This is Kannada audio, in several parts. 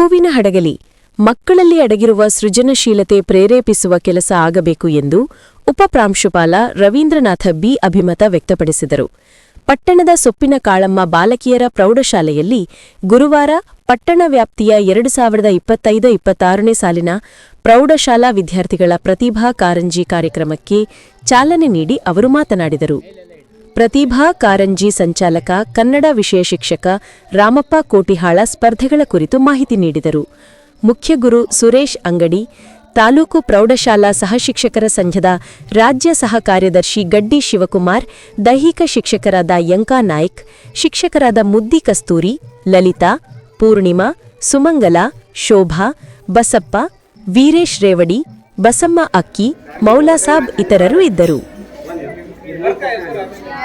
ಮಗುವಿನ ಹಡಗಲಿ, ಮಕ್ಕಳಲ್ಲಿ ಅಡಗಿರುವ ಸೃಜನಶೀಲತೆ ಪ್ರೇರೇಪಿಸುವ ಕೆಲಸ ಆಗಬೇಕು ಎಂದು ಉಪಪ್ರಾಂಶುಪಾಲ ರವೀಂದ್ರನಾಥ ಬಿ ಅಭಿಮತ ವ್ಯಕ್ತಪಡಿಸಿದರು. ಪಟ್ಟಣದ ಸೊಪ್ಪಿನ ಕಾಳಮ್ಮ ಬಾಲಕಿಯರ ಪ್ರೌಢಶಾಲೆಯಲ್ಲಿ ಗುರುವಾರ ಪಟ್ಟಣ ವ್ಯಾಪ್ತಿಯ ಎರಡು ಸಾವಿರದ ಇಪ್ಪತ್ತೈದು ಇಪ್ಪತ್ತಾರನೇ ಸಾಲಿನ ಪ್ರೌಢಶಾಲಾ ವಿದ್ಯಾರ್ಥಿಗಳ ಪ್ರತಿಭಾ ಕಾರಂಜಿ ಕಾರ್ಯಕ್ರಮಕ್ಕೆ ಚಾಲನೆ ನೀಡಿ ಅವರು ಮಾತನಾಡಿದರು. ಪ್ರತಿಭಾ ಕಾರಂಜಿ ಸಂಚಾಲಕ, ಕನ್ನಡ ವಿಷಯ ಶಿಕ್ಷಕ ರಾಮಪ್ಪ ಕೋಟಿಹಾಳ ಸ್ಪರ್ಧೆಗಳ ಕುರಿತು ಮಾಹಿತಿ ನೀಡಿದರು. ಮುಖ್ಯಗುರು ಸುರೇಶ್ ಅಂಗಡಿ, ತಾಲೂಕು ಪ್ರೌಢಶಾಲಾ ಸಹಶಿಕ್ಷಕರ ಸಂಘದ ರಾಜ್ಯ ಸಹ ಕಾರ್ಯದರ್ಶಿ ಗಡ್ಡಿ ಶಿವಕುಮಾರ್, ದೈಹಿಕ ಶಿಕ್ಷಕರಾದ ಯಂಕಾ ನಾಯ್ಕ್, ಶಿಕ್ಷಕರಾದ ಮುದ್ದಿ ಕಸ್ತೂರಿ, ಲಲಿತಾ, ಪೂರ್ಣಿಮಾ, ಸುಮಂಗಲ, ಶೋಭಾ, ಬಸಪ್ಪ, ವೀರೇಶ್ ರೇವಡಿ, ಬಸಮ್ಮ ಅಕ್ಕಿ, ಮೌಲಾಸಾಬ್ ಇತರರು ಇದ್ದರು.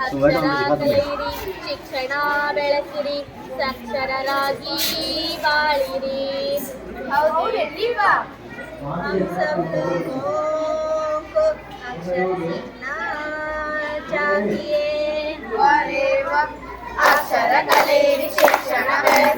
ಅಕ್ಷರ ಶಿಕ್ಷಣ ಬೆಳಕಿರಿ ಸಾಕ್ಷರರಾಗಿ ಬಾಳಿರಿ ಅಕ್ಷರ ಅಕ್ಷರ ಕಲೆಯಿರಿ ಶಿಕ್ಷಣ ಬೆಳಕಿರಿ